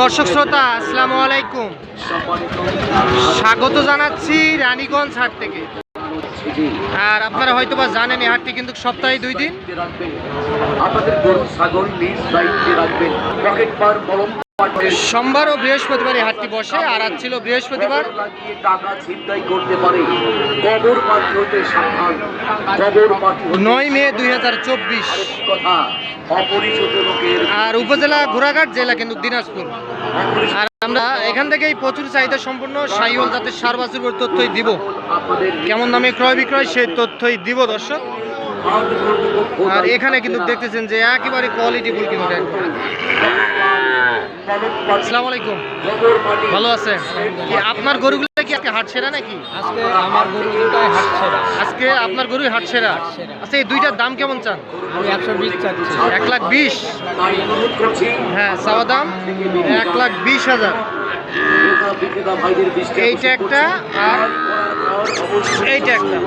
দর্শক শ্রোতা, আসসালামু আলাইকুম। স্বাগত জানাচ্ছি রানীগঞ্জ হাট থেকে। আর আপনারা হয়তো বা জানেন, এই হাটটি কিন্তু সপ্তাহে দুই দিন। আপনাদের গরু, ছাগল পকেট সোমবার ও বৃহস্পতিবার হাটটি বসে। আর আজ ছিল বৃহস্পতিবার। নয় মে দুই আর উপজেলা ঘোড়াঘাট জেলা কিন্তু দিনাজপুর। আর আমরা এখান থেকেই প্রচুর চাহিদা সম্পূর্ণ সাইওয়াল জাতের সার বাছুর তথ্যই দিব। কেমন দামে ক্রয় বিক্রয় সেই তথ্যই দিব দর্শক। আর এখানে কিন্তু দেখতেছেন যে একেবারে কোয়ালিটি ফুল কিন্তু। আসসালামু আলাইকুম। ভালো আছেন? কি আপনার গরুগুলো কি আজকে হাট সেরা নাকি? আজকে আমার গরু দুটাই হাঁটছে না আজকে আপনার গরুই হাট সেরা। আচ্ছা এই দুইটার দাম কেমন চান? আমি একশো বিশ চাচ্ছি। এক লাখ বিশ? হ্যাঁ চাওয়া দাম এক লাখ বিশ হাজার। এইটা একটা আর এইটা একটা।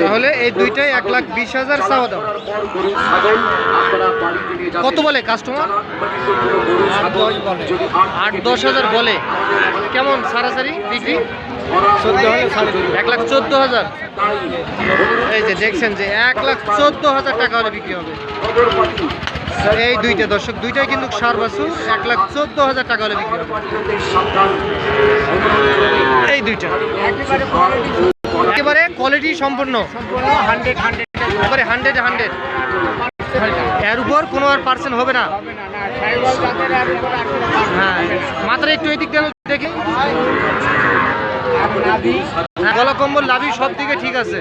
তাহলে এই দুইটাই এক লাখ বিশ হাজার চাওয়া দাম কত বলে কাস্টমার আট দশ হাজার বলে। কেমন সারাসারি বিক্রি? এক লাখ চোদ্দ হাজার। এই যে দেখছেন যে এক লাখ চোদ্দ হাজার টাকা হলে বিক্রি হবে। এই দুইটা দর্শক দুইটাই কিন্তু সার বাছুর এক লাখ চোদ্দ হাজার টাকা হলে বিক্রি হবে। এই দুইটা। একেবারে কোয়ালিটি সম্পূর্ণ। হান্ড্রেড হান্ড্রেড এর উপর কোনো আর পার্সেন্ট হবে না। হ্যাঁ মাত্র একটু এদিক দেখি। হ্যাঁ, গলা কম্বল লাভি সব দিকে ঠিক আছে।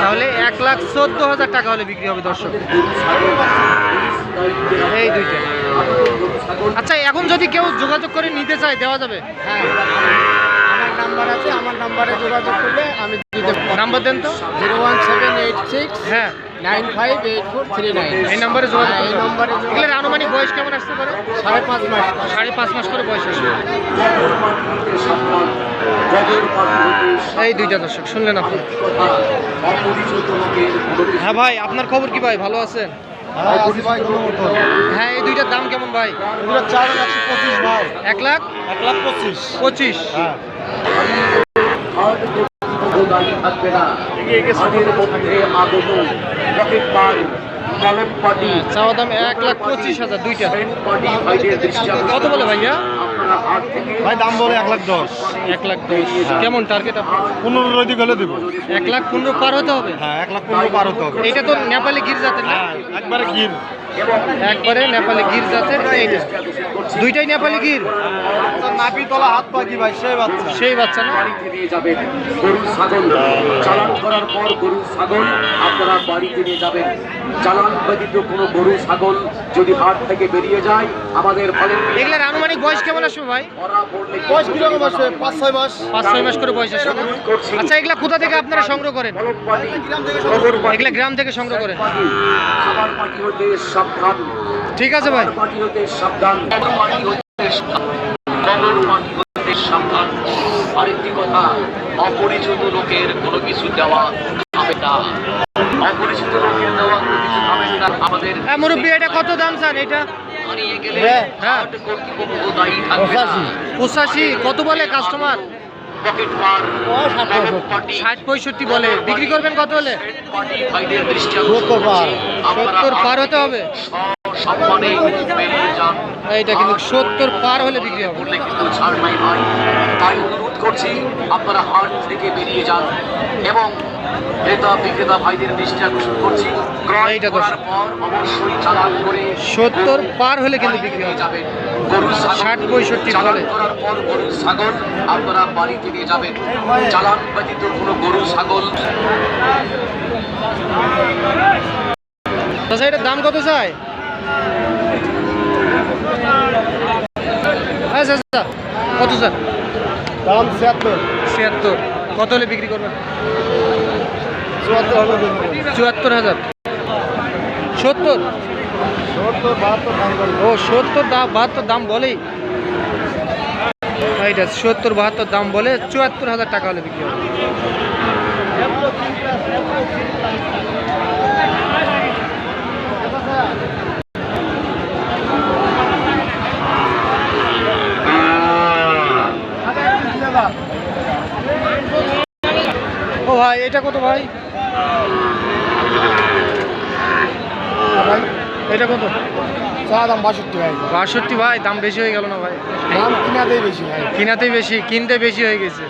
তাহলে এক লাখ চোদ্দ হাজার টাকা হলে বিক্রি হবে দর্শক। এই দুইটা। আচ্ছা এখন যদি কেউ যোগাযোগ করে নিতে চায় দেওয়া যাবে? হ্যাঁ। নাম্বার আছে আমার নাম্বারে যোগাযোগ করলে আমি দিতে নাম্বার দেন তো। Zero one seven eight six হ্যাঁ। Nine five eight four three nine. এই নম্বরে যোগাযোগ হ্যাঁ, এই নম্বরে যোগাযোগ- এগুলোর আনুমানিক বয়স কেমন আসতে পারে? সাড়ে পাঁচ মাস। সাড়ে পাঁচ মাস করে বয়স আসবে। এই দুইটা দর্শক শুনলেন আপনি? হ্যাঁ ভাই আপনার খবর কি ভাই? ভালো আছেন? হ্যাঁ এই দুইটার দাম কেমন ভাই? চার একশো পঁচিশ ভাই। এক লাখ? এক লাখ পঁচিশ। পঁচিশ। হ্যাঁ। থাকবে না হাতের মধ্যে আগমন পকেট মার চাওয়া দাম এক লাখ পঁচিশ হাজার দুইটা। কত বলে ভাইয়া? ভাই দাম বলে এক লাখ দশ। এক লাখ দশ। কেমন টার্গেট পনেরো দিকে হলে দেবো। এক লাখ পনেরো পার হতে হবে? হ্যাঁ এক লাখ পনেরো পার হতে হবে। এটা তো নেপালি গির জাতের হ্যাঁ একবারে গির একবারে নেপালি গির জাতের এইটা? দুইটাই নেপালি গির? নাপি তলা হাত পাখি ভাই? সেই বাচ্চা। সেই বাচ্চা না? বাড়িতে নিয়ে যাবেন গরু ছাগল। চালান করার পর গরু ছাগল আপনারা বাড়িতে নিয়ে যাবেন। চালান ব্যতীত কোনো গরু ছাগল যদি হাট থেকে বেরিয়ে যায় আমাদের এগুলার আনুমানিক বয়স কেমন আসবে ভাই? বয়স কীরকম আসবে? পাঁচ ছয় মাস? পাঁচ ছয় মাস করে বয়স আসবে। আচ্ছা এগুলা কোথা থেকে আপনারা সংগ্রহ করেন? এগুলা গ্রাম থেকে সংগ্রহ করেন। খাবার পাটি হতে সাবধান। ঠিক আছে ভাই। আরেকটি কথা অপরিচিত লোকের কোনো কিছু দেওয়া হবে না অপরিচিত লোকের দেওয়া কোনো কিছু খাবেন না আমাদের মুরব্বী এটা কত দাম স্যার? এটা? হ্যাঁ, হ্যাঁ। পঁচাশি। কত বলে কাস্টমার ষাট পঁয়ষট্টি বলে। বিক্রি করবেন কত হলে। সত্তর পার হতে হবে। সম্মানে যান। এইটা কিন্তু সত্তর পার হলে বিক্রি হবে। বললে কিন্তু ছাড় নাই ভাই। তাই অনুরোধ করছি আপনারা হাট থেকে বেরিয়ে যান এবং ক্রেতা বিক্রেতা ভাইদের দৃষ্টি আকর্ষণ করছি ক্রয় করার পর অবশ্যই চালান করে সত্তর পার হলে কিন্তু বিক্রি হবে। যাবেন। গরু ষাট, পঁয়ষট্টি চালান করার পর গরু ছাগল আপনারা বাড়িতে নিয়ে যাবেন। চালান ব্যতীত কোনো গরু ছাগল আচ্ছা এটার দাম কত চাই? আচ্ছা আচ্ছা কত স্যার? দাম ছিয়াত্তর। ছিয়াত্তর। কত হলে বিক্রি করবেন? চুয়াত্তর হাজার। সত্তর? ও সত্তর দাম বাহাত্তর দাম বলেই। এইটা সত্তর বাহাত্তর দাম বলে চুয়াত্তর হাজার টাকা হলে বিক্রি হবে। এটা কত ভাই? ভাই এটা কত? চা দাম বাষট্টি ভাই। বাষট্টি ভাই দাম বেশি হয়ে গেল না ভাই? দাম কিনাতেই বেশি ভাই। কিনাতেই বেশি কিনতে বেশি হয়ে গেছে।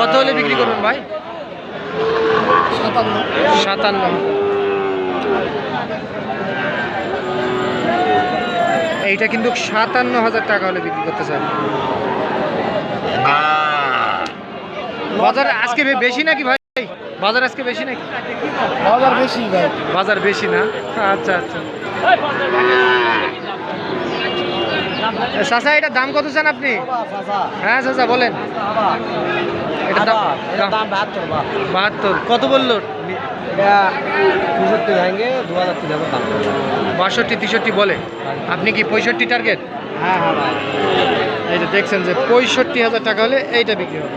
কত হলে বিক্রি করবেন ভাই? সাতান্ন। সাতান্ন। এইটা কিন্তু সাতান্ন হাজার টাকা হলে বিক্রি করতে চাই বাজার আজকে বেশি নাকি ভাই? বাজার আজকে বেশি নাকি? বাজার বেশি ভাই। বাজার বেশি না? আচ্ছা আচ্ছা। চাচা এটার দাম কত চান আপনি? হ্যাঁ চাচা বলেন। বাহাত্তর। কত বলল? এটা বাষট্টি তেষট্টি বলে। আপনি কি পঁয়ষট্টি টার্গেট হ্যাঁ হ্যাঁ দেখছেন যে পঁয়ষট্টি হাজার টাকা হলে এইটা বিক্রি হবে।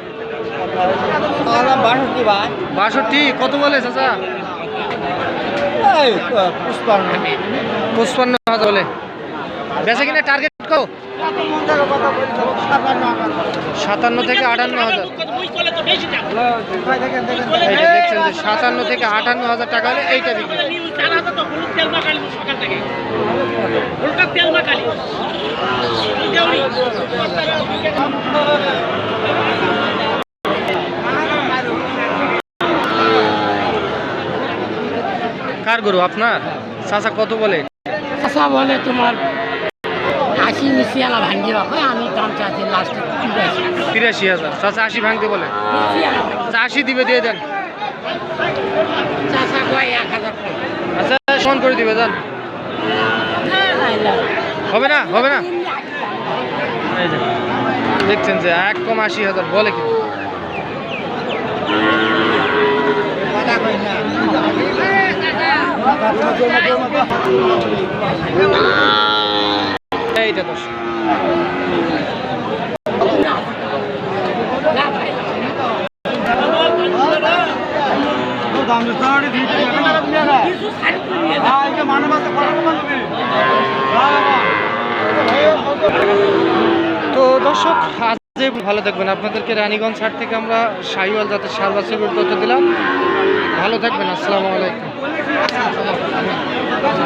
বাষট্টি ভাই। বাষট্টি? কত বলে চাচা? পঁচপান্ন। হাজার বলে। বেচা কিনা টার্গেট কত? সাতান্ন থেকে আটান্ন হাজার। দেখছেন যে সাতান্ন থেকে আটান্ন হাজার টাকা হলে এইটা বিক্রি কার গরু? আপনার? চাচা কত বলে? বলে তোমার আশি মিশিয়ালা ভাঙ্গি রাখো আমি দাম চাচ্ছি লাস্টে তিরাশি। তিরাশি হাজার। চাচা আশি ভাঙতে বলে? আশি দিবে দিয়ে দেন। চাষা কয় এক হাজার আচ্ছা ফোন করে দিবে যান হবে না? হবে না? দেখছেন যে এক কম আশি হাজার বলে কি? তো দর্শক, আজ ভালো থাকবেন। আপনাদেরকে রানীগঞ্জ হাট থেকে আমরা শাহিওয়াল জাতের সার বাছুরের তথ্য দিলাম। ভালো থাকবেন। আসসালামু আলাইকুম। 下。